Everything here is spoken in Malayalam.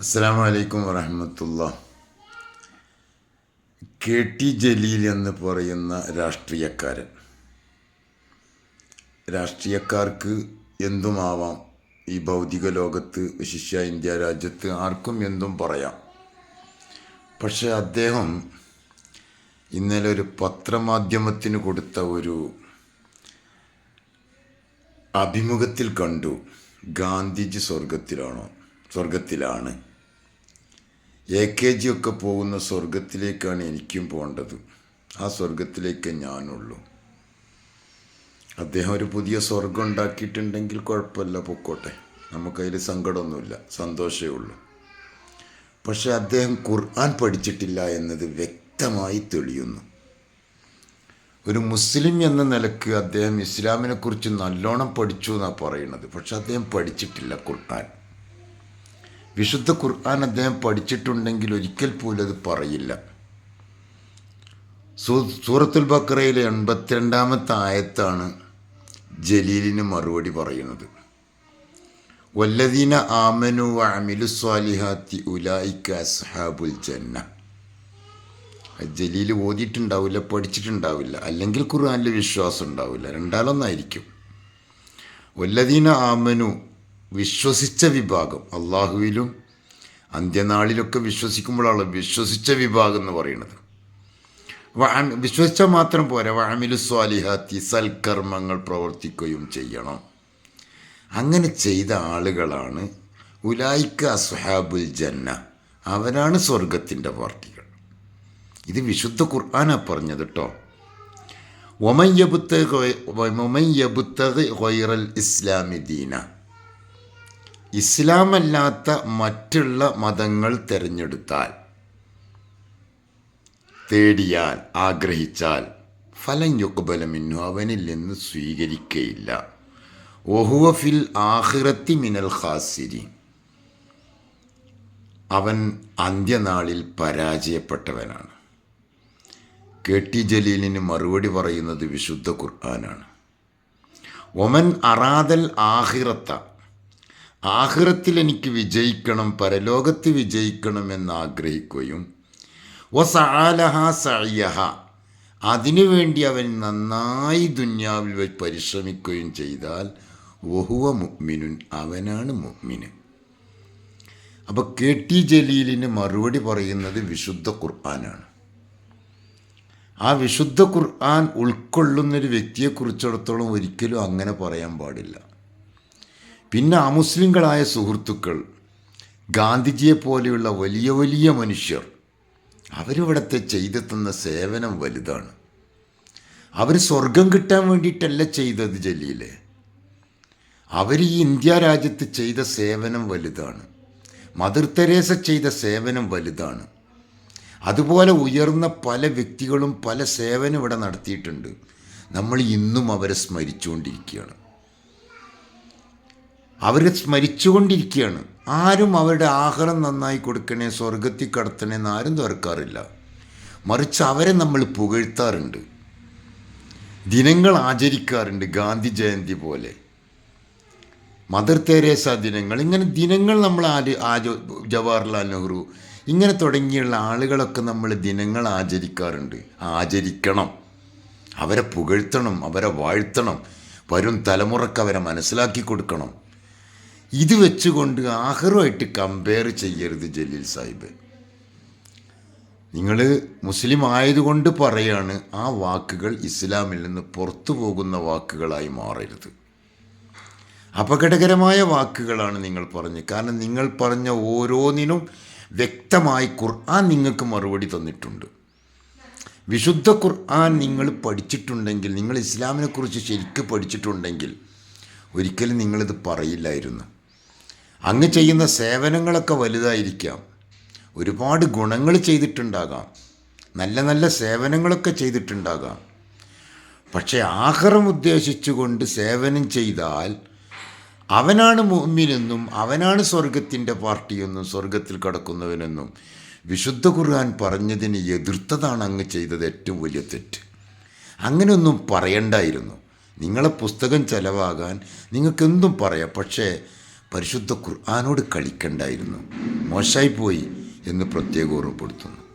അസ്സാം വലൈക്കും വറഹമത്തുള്ള. കെ ടി ജലീൽ എന്ന് പറയുന്ന രാഷ്ട്രീയക്കാരൻ. രാഷ്ട്രീയക്കാർക്ക് എന്തുമാവാം? ഈ ഭൗതിക ലോകത്ത് വിശിഷ്യ ഇന്ത്യ രാജ്യത്ത് ആർക്കും എന്തും പറയാം. പക്ഷേ അദ്ദേഹം ഇന്നലെ ഒരു പത്രമാധ്യമത്തിന് കൊടുത്ത ഒരു അഭിമുഖത്തിൽ കണ്ടു. ഗാന്ധിജി സ്വർഗത്തിലാണോ? സ്വർഗത്തിലാണ് എ കെ ജി ഒക്കെ പോകുന്ന സ്വർഗത്തിലേക്കാണ് എനിക്കും പോകേണ്ടത്. ആ സ്വർഗത്തിലേക്ക് ഞാനുള്ളൂ. അദ്ദേഹം ഒരു പുതിയ സ്വർഗം ഉണ്ടാക്കിയിട്ടുണ്ടെങ്കിൽ കുഴപ്പമില്ല പൊക്കോട്ടെ. നമുക്കതിൽ സങ്കടമൊന്നുമില്ല സന്തോഷമേ ഉള്ളൂ. പക്ഷെ അദ്ദേഹം ഖുർആൻ പഠിച്ചിട്ടില്ല എന്നത് വ്യക്തമായി തെളിയുന്നു. ഒരു മുസ്ലിം എന്ന നിലയ്ക്ക് അദ്ദേഹം ഇസ്ലാമിനെക്കുറിച്ച് നല്ലോണം പഠിച്ചു എന്നാണ് പറയുന്നത്. പക്ഷെ അദ്ദേഹം പഠിച്ചിട്ടില്ല ഖുർആൻ. വിശുദ്ധ ഖുർആൻ അദ്ദേഹം പഠിച്ചിട്ടുണ്ടെങ്കിൽ ഒരിക്കൽ പോലും അത് പറയില്ല. സൂറത്തുൽ ബക്രയിലെ എൺപത്തിരണ്ടാമത്തെ ആയത്താണ് ജലീലിന് മറുപടി പറയുന്നത്. വല്ലദീന ആമനു അമിലു സ്വാലിഹാത്തി ഉലായിക്ക അസ്ഹാബുൽ ജന്ന. ജലീൽ ഓതിയിട്ടുണ്ടാവില്ല പഠിച്ചിട്ടുണ്ടാവില്ല. അല്ലെങ്കിൽ ഖുർആനിൽ വിശ്വാസം ഉണ്ടാവില്ല. രണ്ടാലൊന്നായിരിക്കും. വല്ലദീന ആമനു വിശ്വസിച്ച വിഭാഗം. അള്ളാഹുവിലും അന്ത്യനാളിലൊക്കെ വിശ്വസിക്കുമ്പോഴാണ് വിശ്വസിച്ച വിഭാഗം എന്ന് പറയുന്നത്. വിശ്വസിച്ചാൽ മാത്രം പോരാ. വഅമിലു സ്വാലിഹാത്തി സൽക്കർമ്മങ്ങൾ പ്രവർത്തിക്കുകയും ചെയ്യണം. അങ്ങനെ ചെയ്ത ആളുകളാണ് ഉലായിക്ക അസ്ഹാബുൽ ജന്ന. അവരാണ് സ്വർഗത്തിന്റെ പാർട്ടികൾ. ഇത് വിശുദ്ധ ഖുർആാനാണ് പറഞ്ഞത് കേട്ടോ ഒമയ്യബുത്തൽ ഇസ്ലാമി ദീന. ഇസ്ലാമല്ലാത്ത മറ്റുള്ള മതങ്ങൾ തിരഞ്ഞെടുത്താൽ തേടിയാൽ ആഗ്രഹിച്ചാൽ ഫലം യുക്ബലമിന്നു അവനിൽ നിന്ന് സ്വീകരിക്കയില്ല. ഫിൽ ആഹിറത്തി മിനൽ ഖാസിരി അവൻ അന്ത്യനാളിൽ പരാജയപ്പെട്ടവനാണ്. കെ ടി ജലീലിന് മറുപടി പറയുന്നത് വിശുദ്ധ ഖുർആനാണ്. ഒമൻ അറാദൽ ആഹിറത്ത ആഹിറത്തിൽ എനിക്ക് വിജയിക്കണം പരലോകത്ത് വിജയിക്കണം എന്ന് ആഗ്രഹിക്കുകയും ഒ സഹ സയ്യഹ അതിനുവേണ്ടി അവൻ നന്നായി ദുന്യാവിൽ പരിശ്രമിക്കുകയും ചെയ്താൽ വഹുവ മുഹ്മിനുൻ അവനാണ് മുഹ്മിന് അപ്പോൾ കെ ടി ജലീലിന് മറുപടി പറയുന്നത് വിശുദ്ധ ഖുർആനാണ്. ആ വിശുദ്ധ ഖുർആൻ ഉൾക്കൊള്ളുന്നൊരു വ്യക്തിയെക്കുറിച്ചിടത്തോളം ഒരിക്കലും അങ്ങനെ പറയാൻ പാടില്ല. പിന്നെ അമുസ്ലിങ്ങളായ സുഹൃത്തുക്കൾ ഗാന്ധിജിയെ പോലെയുള്ള വലിയ വലിയ മനുഷ്യർ അവരിവിടത്തെ ചെയ്തു തന്ന സേവനം വലുതാണ്. അവർ സ്വർഗം കിട്ടാൻ വേണ്ടിയിട്ടല്ല ചെയ്തത് ജലീലെ. അവർ ഈ ഇന്ത്യ രാജ്യത്ത് ചെയ്ത സേവനം വലുതാണ്. മദർ തെരേസ ചെയ്ത സേവനം വലുതാണ്. അതുപോലെ ഉയർന്ന പല വ്യക്തികളും പല സേവനം ഇവിടെ നടത്തിയിട്ടുണ്ട്. നമ്മൾ ഇന്നും അവരെ സ്മരിച്ചുകൊണ്ടിരിക്കുകയാണ്. അവരെ സ്മരിച്ചുകൊണ്ടിരിക്കുകയാണ്. ആരും അവരുടെ ആഹാരം നന്നായി കൊടുക്കണേ സ്വർഗത്തിൽ കടത്തണേ എന്ന് ആരും തുറക്കാറില്ല. മറിച്ച് അവരെ നമ്മൾ പുകഴ്ത്താറുണ്ട്. ദിനങ്ങൾ ആചരിക്കാറുണ്ട് ഗാന്ധി ജയന്തി പോലെ. മദർ തെരേസ ദിനങ്ങൾ ഇങ്ങനെ ദിനങ്ങൾ നമ്മൾ ആര് ജവഹർലാൽ നെഹ്റു ഇങ്ങനെ തുടങ്ങിയുള്ള ആളുകളൊക്കെ നമ്മൾ ദിനങ്ങൾ ആചരിക്കാറുണ്ട്. ആചരിക്കണം. അവരെ പുകഴ്ത്തണം അവരെ വാഴ്ത്തണം. വരും തലമുറയ്ക്ക് അവരെ മനസ്സിലാക്കി കൊടുക്കണം. ഇത് വെച്ചുകൊണ്ട് ആഹ്റുമായിട്ട് കമ്പയർ ചെയ്യരുത് ജലീൽ സാഹിബ്. നിങ്ങൾ മുസ്ലിം ആയതുകൊണ്ട് പറയാണ് ആ വാക്കുകൾ ഇസ്ലാമിൽ നിന്ന് പുറത്തു പോകുന്ന വാക്കുകളായി മാറരുത്. അപകടകരമായ വാക്കുകളാണ് നിങ്ങൾ പറഞ്ഞത് കാരണം നിങ്ങൾ പറഞ്ഞ ഓരോന്നിനും വ്യക്തമായി ഖുർആൻ നിങ്ങൾക്ക് മറുപടി തന്നിട്ടുണ്ട്. വിശുദ്ധ ഖുർആൻ നിങ്ങൾ പഠിച്ചിട്ടുണ്ടെങ്കിൽ നിങ്ങൾ ഇസ്ലാമിനെക്കുറിച്ച് ശരിക്കും പഠിച്ചിട്ടുണ്ടെങ്കിൽ ഒരിക്കലും നിങ്ങളിത് പറയില്ലായിരുന്നു. അങ്ങ് ചെയ്യുന്ന സേവനങ്ങളൊക്കെ വലുതായിരിക്കാം. ഒരുപാട് ഗുണങ്ങൾ ചെയ്തിട്ടുണ്ടാകാം. നല്ല നല്ല സേവനങ്ങളൊക്കെ ചെയ്തിട്ടുണ്ടാകാം. പക്ഷേ ആഹാരം ഉദ്ദേശിച്ചുകൊണ്ട് സേവനം ചെയ്താൽ അവനാണ് മുമ്മിനെന്നും അവനാണ് സ്വർഗത്തിന്റെ പാർട്ടിയെന്നും സ്വർഗത്തിൽ കടക്കുന്നവനെന്നും വിശുദ്ധ ഖുർആൻ പറഞ്ഞതിന് എതിർത്തതാണ് അങ്ങ് ചെയ്തത് ഏറ്റവും വലിയ തെറ്റ്. അങ്ങനെയൊന്നും പറയണ്ടായിരുന്നു. നിങ്ങളെ പുസ്തകം ചെലവാകാൻ നിങ്ങൾക്കെന്തും പറയാം. പക്ഷേ പരിശുദ്ധ ഖുർആാനോട് കളിക്കണ്ടായിരുന്നു. മോശമായി പോയി എന്ന് പ്രത്യേകം ഓർമ്മപ്പെടുത്തുന്നു.